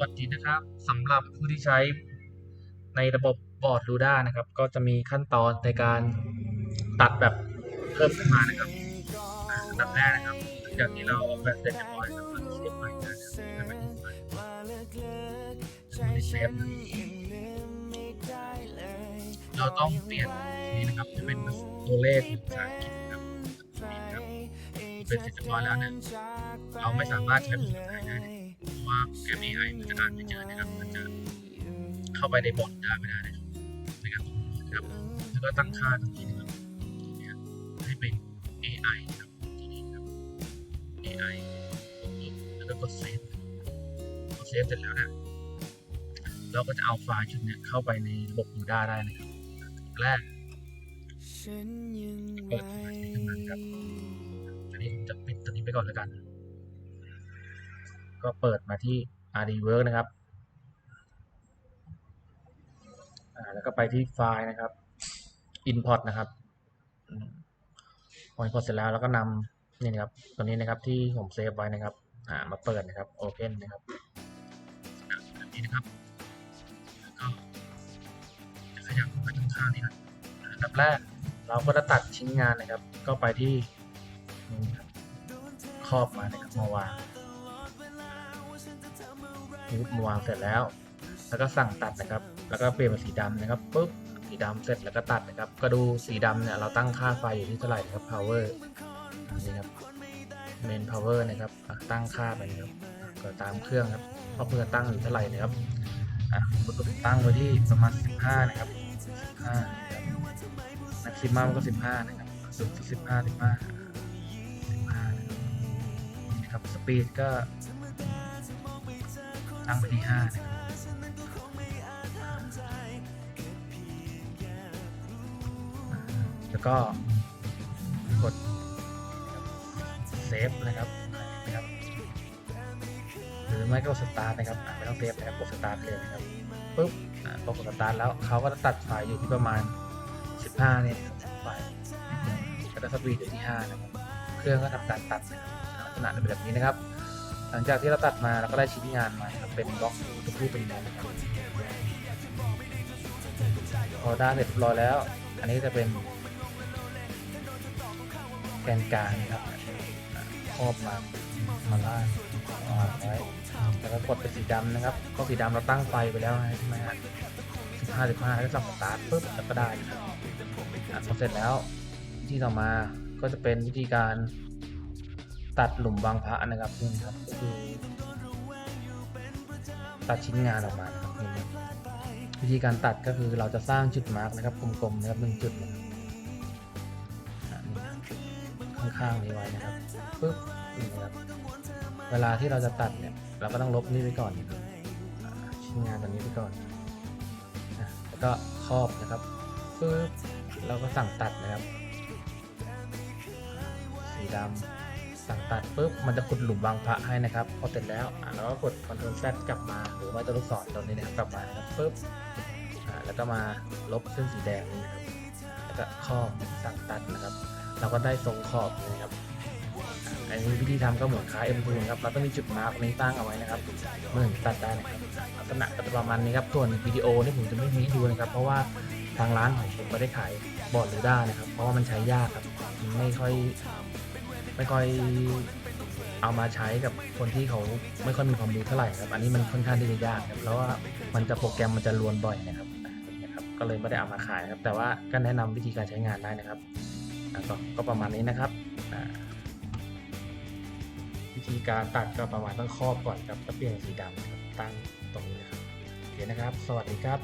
วัสดีนะครับสำหรับผู้ที่ใช้ในระบบบอร์ด Luda นะครับ ก็จะมีขั้นตอนในการตัดแบบเพิ่มขึ้นมานะครับอันดับแรกนะครับหลังจากที่เราออกแบบเสร็จเรียบร้อยแล้วเราจะเซฟใหม่นะครับให้มันอยู่ใหม่ในเซฟเราต้องเปลี่ยนนี้นะครับจะเป็นตัวเลขภาษาอังกฤษครับนะครับเป็นเสร็จเรียบร้อยแล้วเนี่ยเราไม่สามารถใช้ภาษาไทยได้เลยเพราะ ว่าแกม AI มันจะอ่านไม่เจอนะครับมันจะเข้าไปในบอร์ดได้ไม่ได้นะครับในการตรงนี้นะครับแล้วก็ตั้งค่าตรงนี้นะครับตัวเนี้ให้เป็น AI นะครับตัวนี้ครับ AI แล้วก็กดเซฟพอเซฟเสร็จแล้วนี่ยเราก็จะเอาไฟล์ชุดนี้เข้าไปในระบบ Luda ได้นะครับแรกเปิดขึ้นมาครับอันนี้ผมจะปิดตัวนี้ไปก่อนแล้วกัน ก็เปิดมาที่ RD Work นะครับแล้วก็ไปที่ไฟล์นะครับ Import นะครับอืมพอ Import เสร็จแล้วเราก็นำนี่นะครับตัวนี้นะครับที่ผมเซฟไว้นะครับมาเปิดนะครับ Open นะครับแบบนี้นะครับแล้วก็จะขยับไปตรงข้างนี้นะอันดับแรกเราก็จะตัดชิ้นงานนะครับ ก็ไปที่นี่ครับครอบมานะครับมาวาง ปุ๊บมาวางเสร็จแล้ว แล้วก็สั่งตัดนะครับ แล้วก็เปลี่ยนเป็นสีดำนะครับปุ๊บสีดำเสร็จแล้วก็ตัดนะครับ ก็ดูสีดำเนี่ยเราตั้งค่าไฟอยู่ที่เท่าไหร่นะครับ power อันนี้ครับ main power นะครับตั้งค่าไปนะครับก็ตามเครื่องครับเพราะเพื่อตั้งอยู่เท่าไหร่นะครับอะกดตั้งไว้ที่ประมาณ 15 นะครับ15นะครับ maximum ก็ 15 นะครับสูงสุด15 15 15นะครับนี่นะครับ speed ก็ ตั้งไปที่ห้านะครับแล้วก็กดเซฟนะครับนะครับ หรือไม่ก็สตาร์ทนะครับไม่ต้องเซฟนะครับกดสตาร์ทเลยนะครับปุ๊บพอกดสตาร์ทแล้วเขาก็จะตัดไฟอยู่ที่ประมาณ 15 เนี่ยนะครับไฟล์แล้วก็สปีดอยู่ที่ 5 นะครับ เครื่องก็ทำการตัดนะครับลักษณะเป็นแบบนี้นะครับ หลังจากที่เราตัดมาเราก็ได้ชิ้นงานมาครับเป็นบล็อกตัวผู้เป็นแบบนะครับพอได้เสร็จเรียบร้อยแล้ว อันนี้จะเป็นแกนกลางครับครอบมามาล่างวาไว้แล้วก็กดเป็นสีดำนะครับก็สีดำเราตั้งไฟไปแล้วใช่ไหมฮะสิบห้าสิบห้าแล้วก็สั่งสตาร์ทปุ๊บแล้วก็ได้ครับพอเสร็จแล้วที่ต่อมาก็จะเป็นวิธีการ ตัดหลุมวางพระนะครับนี่นครับก็คือตัดชิ้นงานออกมานะครับนี่นะครับวิธีการตัดก็คือเราจะสร้างจุดมาร์กนะครับกลมๆนะครับหนึ่งจุดข้างๆนี้ไว้นะครับปึ๊บนี่นะครับเวลาที่เราจะตัดเนี่ยเราก็ต้องลบนี่ไปก่อนชิ้นงานตัวนี้ไปก่อนแล้วก็ครอบนะครับปึ๊บเราก็สั่งตัดนะครับสีดำ สั่งตัดปุ๊บมันจะขุดหลุมวางพระให้นะครับพอเสร็จแล้วอะเราก็กด Ctrl Z กลับมาหรือว่าตัวลูกศรตรงนี้นะครับกลับมาครับปุ๊บอะแล้วก็มาลบเส้นสีแดงนี่นะครับแล้วก็ครอบสั่งตัดนะครับ เราก็ได้ทรงขอบนี่นะครับอันนี้วิธีทำก็เหมือนคล้าย M2 นครับเราต้องมีจุดมาร์กนี้ตั้งเอาไว้นะครับเมื่อถึงตัดได้นะครับลักษณะก็จะประมาณนี้ครับส่วนวิดีโอนี่ผมจะไม่มีดูนะครับ เพราะว่าทางร้านของผมไม่ได้ขายบอร์ดหรือด้านะครับ เพราะว่ามันใช้ยากครับมันไม่ค่อย ไม่ค่อยเอามาใช้กับคนที่เขาไม่ค่อยมีความรู้เท่าไหร่ครับ อันนี้มันค่อนข้างที่จะยากครับแล้วว่ามันจะโปรแกรมมันจะลวนบ่อยนะครับนะครับ ก็เลยไม่ได้เอามาขายครับ แต่ว่าก็แนะนำวิธีการใช้งานได้นะครับก็ก็ประมาณนี้นะครับวิธีการตัดก็ประมาณต้องครอบก่อนครับแล้วเปลี่ยนสีดำครับตั้งตรงนี้นะครับโอเคนะครับ สวัสดีครับ